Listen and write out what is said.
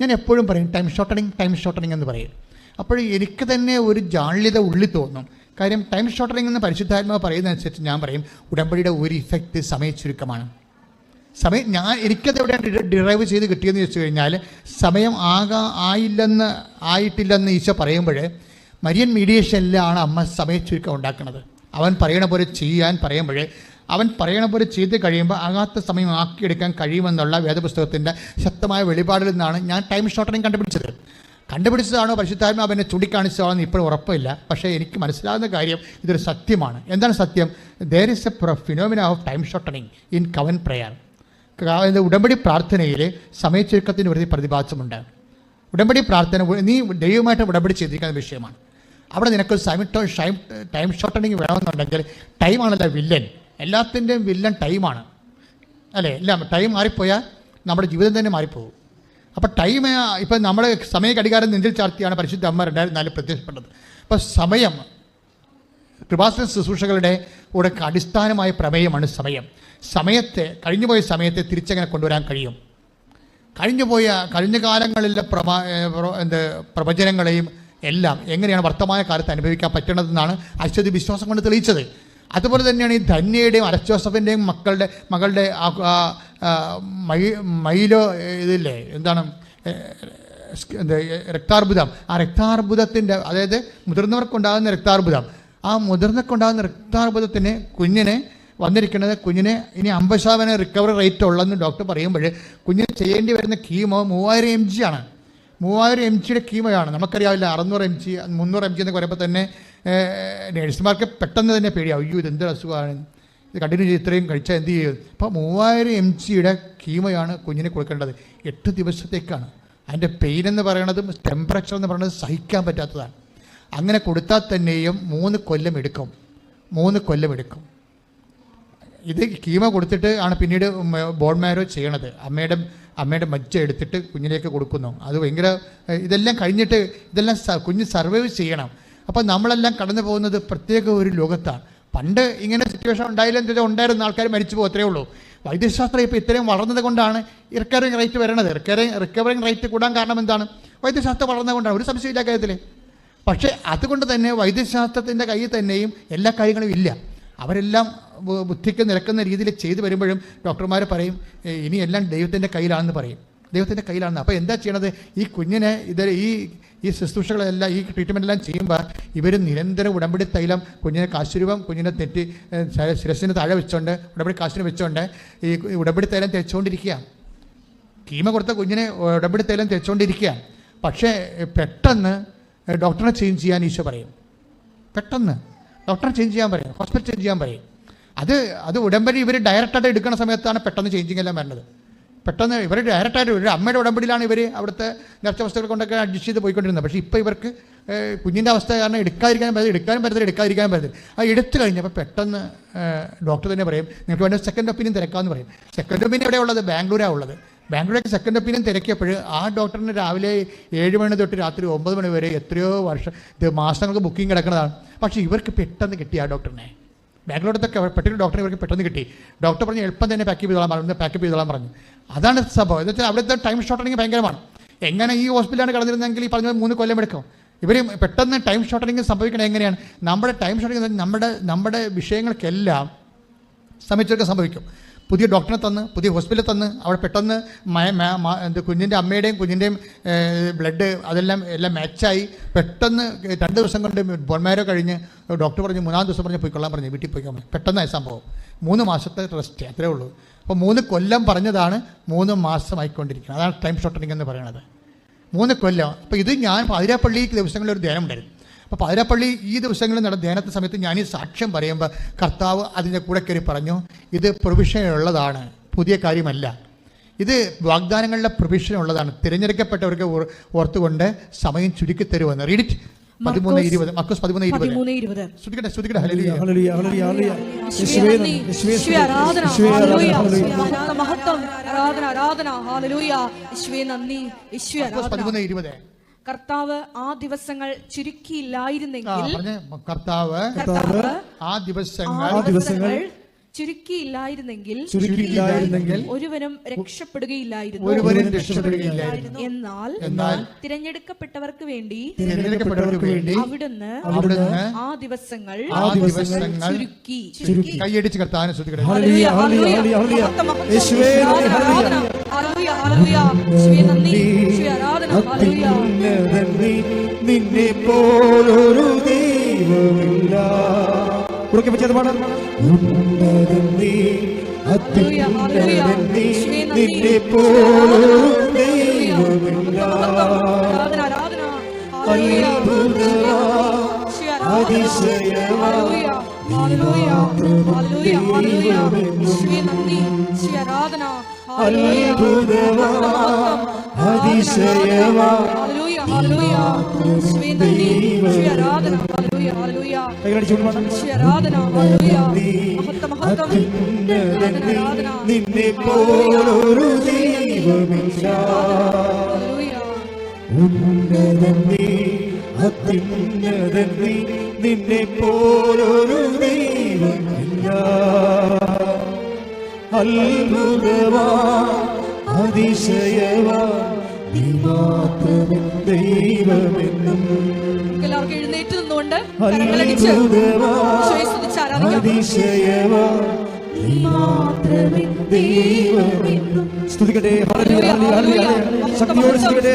ഞാൻ എപ്പോഴും പറയും ടൈം ഷോർട്ടണിങ് ടൈം ഷോർട്ടണിങ് എന്ന് പറയും. അപ്പോൾ എനിക്ക് തന്നെ ഒരു ജാള്യത ഉള്ളിൽ തോന്നും. കാര്യം ടൈം ഷോർട്ടണിങ് എന്ന് പരിശുദ്ധാത്മാവ് പറയുന്നതനുസരിച്ച് ഞാൻ പറയും ഉടമ്പടിയുടെ ഒരു ഇഫക്റ്റ് സമയ ചുരുക്കമാണ് സമയം ഞാൻ എനിക്കത് എവിടെയാണ് ഡിറൈവ് ചെയ്ത് കിട്ടിയെന്ന് ചോദിച്ചു കഴിഞ്ഞാൽ സമയം ആകാ ആയില്ലെന്ന് ആയിട്ടില്ലെന്ന് ഈശോ പറയുമ്പോൾ മരിയൻ മീഡിയേഷനിലാണ് അമ്മ സമയ ചുരുക്കം ഉണ്ടാക്കുന്നത്. അവൻ പറയണ പോലെ ചെയ്യാൻ പറയുമ്പോൾ അവൻ പറയണ പോലെ ചെയ്ത് കഴിയുമ്പോൾ ആകാത്ത സമയം ആക്കിയെടുക്കാൻ കഴിയുമെന്നുള്ള വേദപുസ്തകത്തിന്റെ ശക്തമായ വെളിപാടിൽ നിന്നാണ് ഞാൻ ടൈം ഷോർട്ടനിങ് കണ്ടുപിടിച്ചത്. കണ്ടുപിടിച്ചതാണോ പരിശുദ്ധാത്മ എന്നെ ചൂണ്ടിക്കാണിച്ചതാണെന്ന് ഇപ്പോഴും ഉറപ്പില്ല. പക്ഷേ എനിക്ക് മനസ്സിലാകുന്ന കാര്യം ഇതൊരു സത്യമാണ്. എന്താണ് സത്യം? There is a phenomena of time shortening in covenant prayer ഉടമ്പടി പ്രാർത്ഥനയിൽ സമയച്ചുരുക്കത്തിന് ഒരു പ്രതിഭാസമുണ്ട്. ഉടമ്പടി പ്രാർത്ഥന നീ ദൈവമായിട്ട് ഉടമ്പടി ചെയ്തിരിക്കുന്ന വിഷയമാണ്. അവിടെ നിനക്കൊരു സമയത്തോ ടൈം ടൈം ഷോർട്ടണിങ് വേണമെന്നുണ്ടെങ്കിൽ ടൈമാണല്ലോ വില്ലൻ. എല്ലാത്തിന്റെയും വില്ലൻ ടൈമാണ്. അല്ലേ? എല്ലാം ടൈം മാറിപ്പോയാൽ നമ്മുടെ ജീവിതം തന്നെ മാറിപ്പോകും. അപ്പോൾ ടൈം ഇപ്പം നമ്മുടെ സമയ ഘടികാരം നെഞ്ചിൽ ചാർത്തിയാണ് പരിശുദ്ധ അമ്മ രണ്ടായിരത്തി നാലിൽ പ്രത്യക്ഷപ്പെട്ടത്. അപ്പോൾ സമയം കൃപാസന ശുശ്രൂഷകളുടെ കൂടെ അടിസ്ഥാനമായ പ്രമേയമാണ് സമയം. സമയത്തെ കഴിഞ്ഞുപോയ സമയത്തെ തിരിച്ചങ്ങനെ കൊണ്ടുവരാൻ കഴിയും. കഴിഞ്ഞുപോയ കഴിഞ്ഞ കാലങ്ങളിലെ പ്രമാ എന്ത് പ്രവചനങ്ങളെയും എല്ലാം എങ്ങനെയാണ് വർത്തമാന കാലത്ത് അനുഭവിക്കാൻ പറ്റണതെന്നാണ് അശ്വതി വിശ്വാസം കൊണ്ട് തെളിയിച്ചത്. അതുപോലെ തന്നെയാണ് ഈ ധന്യയുടെയും അരച്ചോസഫിന്റെയും മക്കളുടെ മകളുടെ മൈ മൈലോ ഇതില്ലേ എന്താണ് രക്താർബുദം. ആ രക്താർബുദത്തിന്റെ അതായത് മുതിർന്നവർക്കുണ്ടാകുന്ന രക്താർബുദം. ആ മുതിർന്നവർക്കുണ്ടാകുന്ന രക്താർബുദത്തിന് കുഞ്ഞിനെ വന്നിരിക്കുന്നത് കുഞ്ഞിനെ ഇനി അമ്പത് ശതമാനം റിക്കവറി റേറ്റ് ഉള്ളതെന്ന് ഡോക്ടർ പറയുമ്പോൾ കുഞ്ഞിന് ചെയ്യേണ്ടി വരുന്ന കീമോ മൂവായിരം എം ജി ആണ്. മൂവായിരം എം ജിയുടെ കീമോയാണ് നമുക്കറിയാവില്ല അറുന്നൂറ് എം ജി മുന്നൂറ് എം ജി എന്ന് പറയുമ്പോൾ തന്നെ നേഴ്സുമാർക്ക് പെട്ടെന്ന് തന്നെ പേടിയാവും അയ്യോ ഇത് എന്ത് അസുഖമാണ്? ഇത് കണ്ടിന്യൂ ചെയ്ത് ഇത്രയും കഴിച്ചാൽ എന്ത് ചെയ്യും? അപ്പോൾ മൂവായിരം എം ജിയുടെ കീമയാണ് കുഞ്ഞിനെ കൊടുക്കേണ്ടത്. എട്ട് ദിവസത്തേക്കാണ്. അതിന്റെ പെയിൻ എന്ന് പറയണതും ടെമ്പറേച്ചർ എന്ന് പറയുന്നത് സഹിക്കാൻ പറ്റാത്തതാണ്. അങ്ങനെ കൊടുത്താൽ തന്നെയും മൂന്ന് കൊല്ലം എടുക്കും. മൂന്ന് കൊല്ലം എടുക്കും. ഇത് കീമ കൊടുത്തിട്ട് ആണ് പിന്നീട് ബോൺ മാരോ ചെയ്യണത്. അമ്മയുടെ അമ്മയുടെ മജ്ജ എടുത്തിട്ട് കുഞ്ഞിലേക്ക് കൊടുക്കുന്നു. അത് ഭയങ്കര ഇതെല്ലാം കഴിഞ്ഞിട്ട് ഇതെല്ലാം കുഞ്ഞ് സർവൈവ് ചെയ്യണം. അപ്പോൾ നമ്മളെല്ലാം കടന്നു പോകുന്നത് പ്രത്യേക ഒരു ലോകത്താണ്. പണ്ട് ഇങ്ങനെ സിറ്റുവേഷൻ ഉണ്ടായില്ല എന്താ ഉണ്ടായിരുന്ന ആൾക്കാർ മരിച്ചു പോകത്രേ ഉള്ളൂ. വൈദ്യശാസ്ത്രം ഇപ്പോൾ ഇത്രയും വളർന്നത് കൊണ്ടാണ് റിക്കവറിങ് റേറ്റ് വരണത്. റിക്കവറിങ് റിക്കവറിങ് റേറ്റ് കൂടാൻ കാരണം എന്താണ്? വൈദ്യശാസ്ത്രം വളർന്നത് കൊണ്ടാണ്. ഒരു സംശയമില്ല കാര്യത്തിൽ പക്ഷേ അതുകൊണ്ട് തന്നെ വൈദ്യശാസ്ത്രത്തിന്റെ കയ്യിൽ തന്നെയും എല്ലാ കാര്യങ്ങളും ഇല്ല. അവരെല്ലാം ബുദ്ധിക്ക് നിരക്കുന്ന രീതിയിൽ ചെയ്തു വരുമ്പോഴും ഡോക്ടർമാർ പറയും ഇനിയെല്ലാം ദൈവത്തിന്റെ കയ്യിലാണെന്ന് പറയും. ദൈവത്തിന്റെ കയ്യിലാണ്. അപ്പോൾ എന്താ ചെയ്യണത്? ഈ കുഞ്ഞിനെ ഇത് ഈ ഈ ശുശ്രൂഷകളെല്ലാം ഈ ട്രീറ്റ്മെന്റ് എല്ലാം ചെയ്യുമ്പോൾ ഇവർ നിരന്തരം ഉടമ്പടി തൈലം കുഞ്ഞിനെ കാശുരൂപം കുഞ്ഞിനെ തെറ്റി ശിരസിന് താഴെ വെച്ചോണ്ട് ഉടമ്പടി കാശിന് വെച്ചോണ്ട് ഈ ഉടമ്പടി തൈലം തേച്ചുകൊണ്ടിരിക്കുക കീമ കൊടുത്ത കുഞ്ഞിനെ ഉടമ്പടി തൈലം തേച്ചുകൊണ്ടിരിക്കുക പക്ഷേ പെട്ടെന്ന് ഡോക്ടറെ ചേഞ്ച് ചെയ്യാൻ ഈശോ പറയും. പെട്ടെന്ന്. ഡോക്ടറെ ചേഞ്ച് ചെയ്യാൻ പറയും. ഹോസ്പിറ്റൽ ചേഞ്ച് ചെയ്യാൻ പറയും. അത് അത് ഉടമ്പടി ഇവർ ഡയറക്റ്റായിട്ട് എടുക്കുന്ന സമയത്താണ് പെട്ടെന്ന് ചേഞ്ചിങ് എല്ലാം വരുന്നത് പെട്ടെന്ന് ഇവർ ഡയറക്റ്റായിട്ട് ഒരു അമ്മയുടെ ഉടമ്പടിയിലാണ് ഇവർ അവിടുത്തെ നേർച്ച വസ്തുക്കൾ കൊണ്ടൊക്കെ അഡ്ജസ്റ്റ് ചെയ്ത് പോയിക്കൊണ്ടിരുന്നത്. പക്ഷേ ഇപ്പോൾ ഇവർക്ക് കുഞ്ഞിന്റെ അവസ്ഥ കാരണം എടുക്കാതിരിക്കാൻ പറ്റില്ല എടുക്കാനും പറ്റത്തില്ല എടുക്കാതിരിക്കാൻ പറ്റത്തില്ല. ആ എടുത്തു കഴിഞ്ഞപ്പോൾ പെട്ടെന്ന് ഡോക്ടർ തന്നെ പറയും നിങ്ങൾക്ക് വേണ്ട സെക്കൻഡ് ഒപ്പീനിയൻ തിരക്കാമെന്ന് പറയും. സെക്കൻഡ് ഒപ്പീനിയൻ എവിടെ ഉള്ളത്? ബാംഗ്ലൂരാണ് ഉള്ളത്. ബാംഗ്ലൂരേക്ക് സെക്കൻഡ് ഒപ്പീനിയൻ തിരക്കിയപ്പോൾ ആ ഡോക്ടറിന് രാവിലെ ഏഴ് മണി തൊട്ട് രാത്രി ഒമ്പത് മണി വരെ എത്രയോ വർഷം ഇത് മാസങ്ങൾക്ക് ബുക്കിംഗ് കിടക്കുന്നതാണ്. പക്ഷേ ഇവർക്ക് പെട്ടെന്ന് കിട്ടി ആ ഡോക്ടറിനെ. ബാംഗ്ലൂരത്തൊക്കെ പെട്ടെന്ന് ഡോക്ടറെ ഇവർക്ക് പെട്ടെന്ന് കിട്ടി. ഡോക്ടർ പറഞ്ഞു എളുപ്പം തന്നെ പാക്ക് ചെയ്തോളാം പറഞ്ഞു പാക്കപ്പ് ചെയ്തോളാം പറഞ്ഞു. അതാണ് സംഭവം. എന്ന് വെച്ചാൽ അവിടുത്തെ ടൈം ഷോർട്ടണിങ് ഭയങ്കരമാണ്. എങ്ങനെ ഈ ഹോസ്പിറ്റലാണ് കടന്നിരുന്നെങ്കിൽ ഈ പറഞ്ഞ മൂന്ന് കൊല്ലം എടുക്കും. ഇവർ പെട്ടെന്ന് ടൈം ഷോർട്ടണിങ് സംഭവിക്കണത് എങ്ങനെയാണ്? നമ്മുടെ ടൈം ഷോർട്ടണിങ് നമ്മുടെ നമ്മുടെ വിഷയങ്ങൾക്കെല്ലാം സമയത്തൊക്കെ സംഭവിക്കും. പുതിയ ഡോക്ടറെ തന്ന് പുതിയ ഹോസ്പിറ്റലിൽ തന്ന് അവിടെ പെട്ടെന്ന് എന്ത് കുഞ്ഞിന്റെ അമ്മയുടെയും കുഞ്ഞിന്റെയും ബ്ലഡ് അതെല്ലാം എല്ലാം മാച്ചായി പെട്ടെന്ന് രണ്ട് ദിവസം കൊണ്ട് ബോൺമാരോ കഴിഞ്ഞ് ഡോക്ടർ പറഞ്ഞു മൂന്നാം ദിവസം പറഞ്ഞ് പോയിക്കൊള്ളാൻ പറഞ്ഞു വീട്ടിൽ പോയിക്കാൻ പറഞ്ഞു പെട്ടെന്നായി സംഭവം. മൂന്ന് മാസത്തെ റെസ്റ്റ് അത്രേ ഉള്ളൂ. അപ്പോൾ മൂന്ന് കൊല്ലം പറഞ്ഞതാണ് മൂന്ന് മാസമായിക്കൊണ്ടിരിക്കുന്നത്. അതാണ് ടൈം ഷോർട്ടനിങ് എന്ന് പറയുന്നത്. മൂന്ന് കൊല്ലം. അപ്പോൾ ഇത് ഞാൻ പാതിരാപ്പള്ളി ദിവസങ്ങളിൽ ഒരു ധ്യാനം ഉണ്ടായിരുന്നു അപ്പോൾ പതിരപ്പള്ളി ഈ ദിവസങ്ങളിൽ നടന്ന ധ്യാനത്തെ സമയത്ത് ഞാൻ ഈ സാക്ഷ്യം പറയുമ്പോൾ കർത്താവ് അതിന്റെ കൂടെ കയറി പറഞ്ഞു ഇത് പ്രൊവിഷൻ ഉള്ളതാണ് പുതിയ കാര്യമല്ല ഇത് വാഗ്ദാനങ്ങളുടെ പ്രൊവിഷൻ ഉള്ളതാണ് തിരഞ്ഞെടുക്കപ്പെട്ടവർക്ക് ഓർ- ഓർത്തുകൊണ്ട് സമയം ചുരുക്കി തരുമെന്ന് റീഡിറ്റ് ആരാധന ആരാധന ആരാധന ഹാലലൂയ യേശുവേ നന്ദി യേശുവേ പതിമൂന്ന് ഇരുപത് കർത്താവ് ആ ദിവസങ്ങൾ ചുരുക്കിയില്ലായിരുന്നെങ്കിൽ പറഞ്ഞ കർത്താവ് കർത്താവ് ആ ദിവസങ്ങൾ ആ ദിവസങ്ങൾ ചുരുക്കിയില്ലായിരുന്നെങ്കിൽ ചുരുക്കിയില്ലായിരുന്നെങ്കിൽ ഒരുവനും രക്ഷപ്പെടുകയില്ലായിരുന്നു. ഒരുവനും രക്ഷപ്പെടുകയില്ലായിരുന്നു. എന്നാൽ എന്നാൽ തിരഞ്ഞെടുക്കപ്പെട്ടവർക്ക് വേണ്ടി തിരഞ്ഞെടുക്കപ്പെട്ടവർക്ക് വേണ്ടി അവിടുന്ന് അവിടുന്ന് ആ ദിവസങ്ങൾ ആ ദിവസങ്ങൾ ചുരുക്കി കൈയടിച്ച് കർത്താവിനെ ശ്രദ്ധിക്കട്ടെ നിന്നെ പോലൊരു ദൈവമില്ല. നിന്നെ പോലൊരു ദൈവമില്ല. അതിശയവാ ഹല്ലേലൂയ. യേശുവേ, നന്ദി. യേശുവേ, ആരാധന. ആരാധന, ആരാധന. നിന്നെ പോലൊരു ദൈവമില്ല. ഉന്നതൻ നീ അത്യുന്നതൻ നീ നിന്നെ പോലൊരു ദൈവമില്ല. അത്ഭുതവാ അതിശയവാ നീ മാത്രമേ ദൈവമെന്നും. എല്ലാവർക്കും എഴുന്നേറ്റ് നിന്നുകൊണ്ട് അതിശയവാ സ്തുതിക്കട്ടെ ഹല്ലേലൂയ സ്തുതിക്കട്ടെ